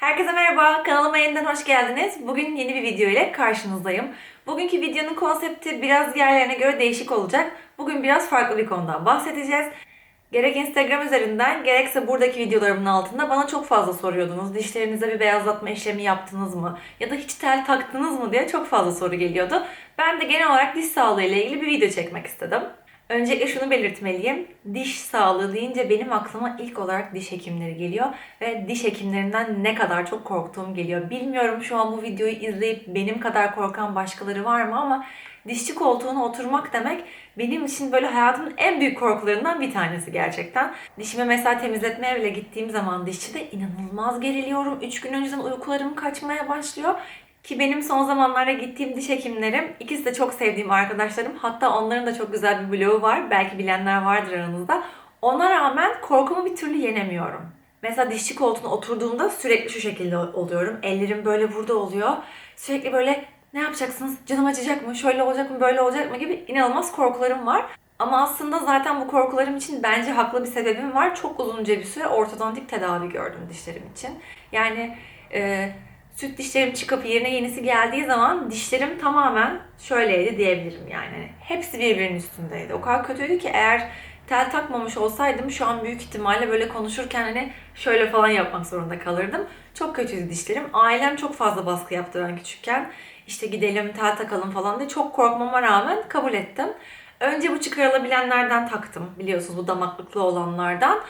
Herkese merhaba, kanalıma yeniden hoş geldiniz. Bugün yeni bir video ile karşınızdayım. Bugünkü videonun konsepti biraz diğerlerine göre değişik olacak. Bugün biraz farklı bir konudan bahsedeceğiz. Gerek Instagram üzerinden gerekse buradaki videolarımın altında bana çok fazla soruyordunuz. Dişlerinize bir beyazlatma işlemi yaptınız mı? Ya da hiç tel taktınız mı diye çok fazla soru geliyordu. Ben de genel olarak diş sağlığı ile ilgili bir video çekmek istedim. Öncelikle şunu belirtmeliyim. Diş sağlığı deyince benim aklıma ilk olarak diş hekimleri geliyor. Ve diş hekimlerinden ne kadar çok korktuğum geliyor. Bilmiyorum şu an bu videoyu izleyip benim kadar korkan başkaları var mı ama dişçi koltuğuna oturmak demek benim için böyle hayatımın en büyük korkularından bir tanesi gerçekten. Dişime mesela temizletmeye bile gittiğim zaman dişçide inanılmaz geriliyorum. 3 gün önceden uykularım kaçmaya başlıyor. Ki benim son zamanlarda gittiğim diş hekimlerim, ikisi de çok sevdiğim arkadaşlarım. Hatta onların da çok güzel bir blogu var. Belki bilenler vardır aranızda. Ona rağmen korkumu bir türlü yenemiyorum. Mesela dişçi koltuğuna oturduğumda sürekli şu şekilde oluyorum. Ellerim böyle burada oluyor. Sürekli böyle ne yapacaksınız? Canım acıyacak mı? Şöyle olacak mı? Böyle olacak mı? Gibi inanılmaz korkularım var. Ama aslında zaten bu korkularım için bence haklı bir sebebim var. Çok uzunca bir süre ortodontik tedavi gördüm dişlerim için. Yani e, süt dişlerim çıkıp yerine yenisi geldiği zaman dişlerim tamamen şöyleydi diyebilirim yani. Hepsi birbirinin üstündeydi. O kadar kötüydü ki eğer tel takmamış olsaydım şu an büyük ihtimalle böyle konuşurken hani şöyle falan yapmak zorunda kalırdım. Çok kötüydü dişlerim. Ailem çok fazla baskı yaptı ben küçükken. İşte gidelim tel takalım falan diye çok korkmama rağmen kabul ettim. Önce bu çıkarılabilenlerden taktım biliyorsunuz bu damaklıklı olanlardan.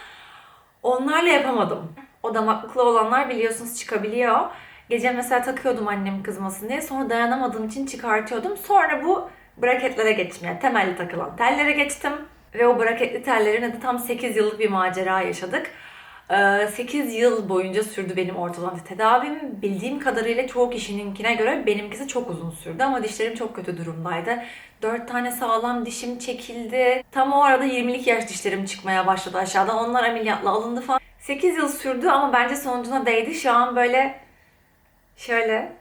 Onlarla yapamadım. O damaklıklı olanlar biliyorsunuz çıkabiliyor. Gece mesela takıyordum annem kızmasın diye. Sonra dayanamadığım için çıkartıyordum. Sonra bu braketlere geçtim. Yani temelli takılan tellere geçtim. Ve o braketli tellerin adı tam 8 yıllık bir macera yaşadık. 8 yıl boyunca sürdü benim ortodonti tedavim. Bildiğim kadarıyla çoğu kişininkine göre benimkisi çok uzun sürdü ama dişlerim çok kötü durumdaydı. 4 tane sağlam dişim çekildi. Tam o arada 20'lik yaş dişlerim çıkmaya başladı aşağıdan. Onlar ameliyatla alındı falan. 8 yıl sürdü ama bence sonucuna değdi. Şu an böyle şöyle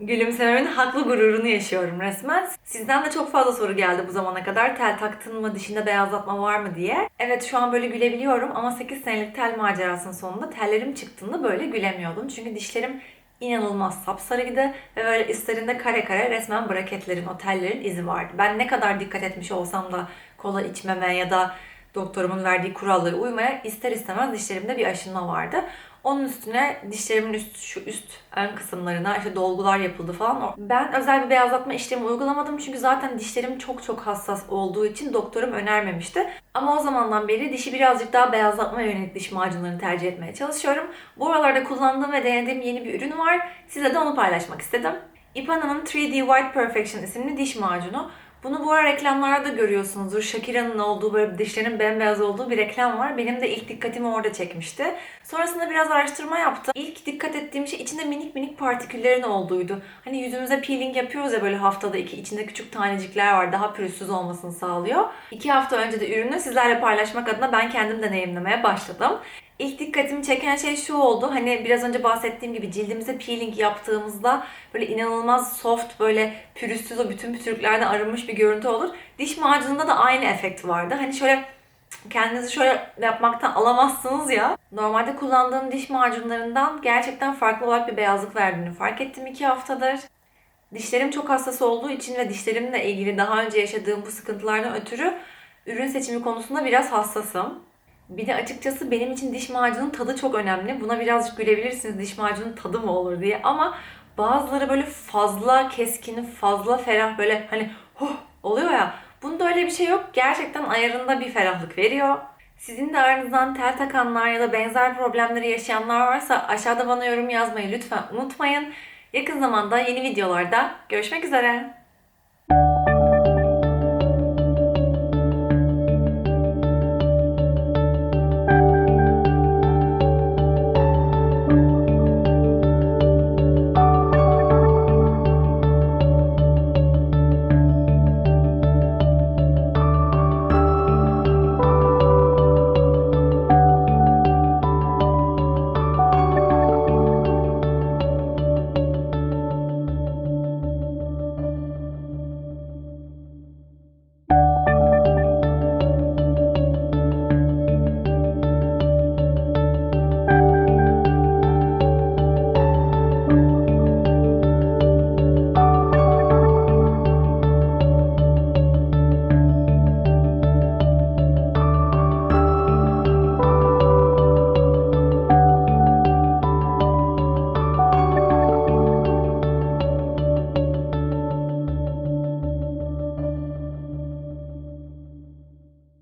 gülümsememin haklı gururunu yaşıyorum resmen. Sizden de çok fazla soru geldi bu zamana kadar. Tel taktın mı, dişinde beyazlatma var mı diye. Evet şu an böyle gülebiliyorum ama 8 senelik tel macerasının sonunda tellerim çıktığında böyle gülemiyordum. Çünkü dişlerim inanılmaz sapsarıydı ve böyle üstlerinde kare kare resmen braketlerin, o tellerin izi vardı. Ben ne kadar dikkat etmiş olsam da kola içmeme ya da doktorumun verdiği kurallara uymaya ister istemez dişlerimde bir aşınma vardı. Onun üstüne dişlerimin üst, şu üst ön kısımlarına işte dolgular yapıldı falan. Ben özel bir beyazlatma işlemi uygulamadım çünkü zaten dişlerim çok çok hassas olduğu için doktorum önermemişti. Ama o zamandan beri dişi birazcık daha beyazlatma yönelik diş macunlarını tercih etmeye çalışıyorum. Bu aralarda kullandığım ve denediğim yeni bir ürün var. Size de onu paylaşmak istedim. Ipana'nın 3D White Perfection isimli diş macunu. Bunu bu ara reklamlarda görüyorsunuzdur. Shakira'nın olduğu böyle dişlerinin bembeyaz olduğu bir reklam var. Benim de ilk dikkatimi orada çekmişti. Sonrasında biraz araştırma yaptım. İlk dikkat ettiğim şey içinde minik minik partiküllerin olduğuydu. Hani yüzümüze peeling yapıyoruz ya böyle haftada iki içinde küçük tanecikler var. Daha pürüzsüz olmasını sağlıyor. İki hafta önce de ürünü sizlerle paylaşmak adına ben kendim deneyimlemeye başladım. İlk dikkatimi çeken şey şu oldu. Hani biraz önce bahsettiğim gibi cildimize peeling yaptığımızda böyle inanılmaz soft, böyle pürüzsüz o bütün pütürüklerden arınmış bir görüntü olur. Diş macununda da aynı efekt vardı. Hani şöyle kendinizi şöyle yapmaktan alamazsınız ya. Normalde kullandığım diş macunlarından gerçekten farklı olarak bir beyazlık verdiğini fark ettim iki haftadır. Dişlerim çok hassas olduğu için ve dişlerimle ilgili daha önce yaşadığım bu sıkıntılardan ötürü ürün seçimi konusunda biraz hassasım. Bir de açıkçası benim için diş macunun tadı çok önemli. Buna birazcık gülebilirsiniz diş macunun tadı mı olur diye ama bazıları böyle fazla keskin, fazla ferah böyle hani huh oluyor ya. Bunda öyle bir şey yok. Gerçekten ayarında bir ferahlık veriyor. Sizin de aranızdan tel takanlar ya da benzer problemleri yaşayanlar varsa aşağıda bana yorum yazmayı lütfen unutmayın. Yakın zamanda yeni videolarda görüşmek üzere.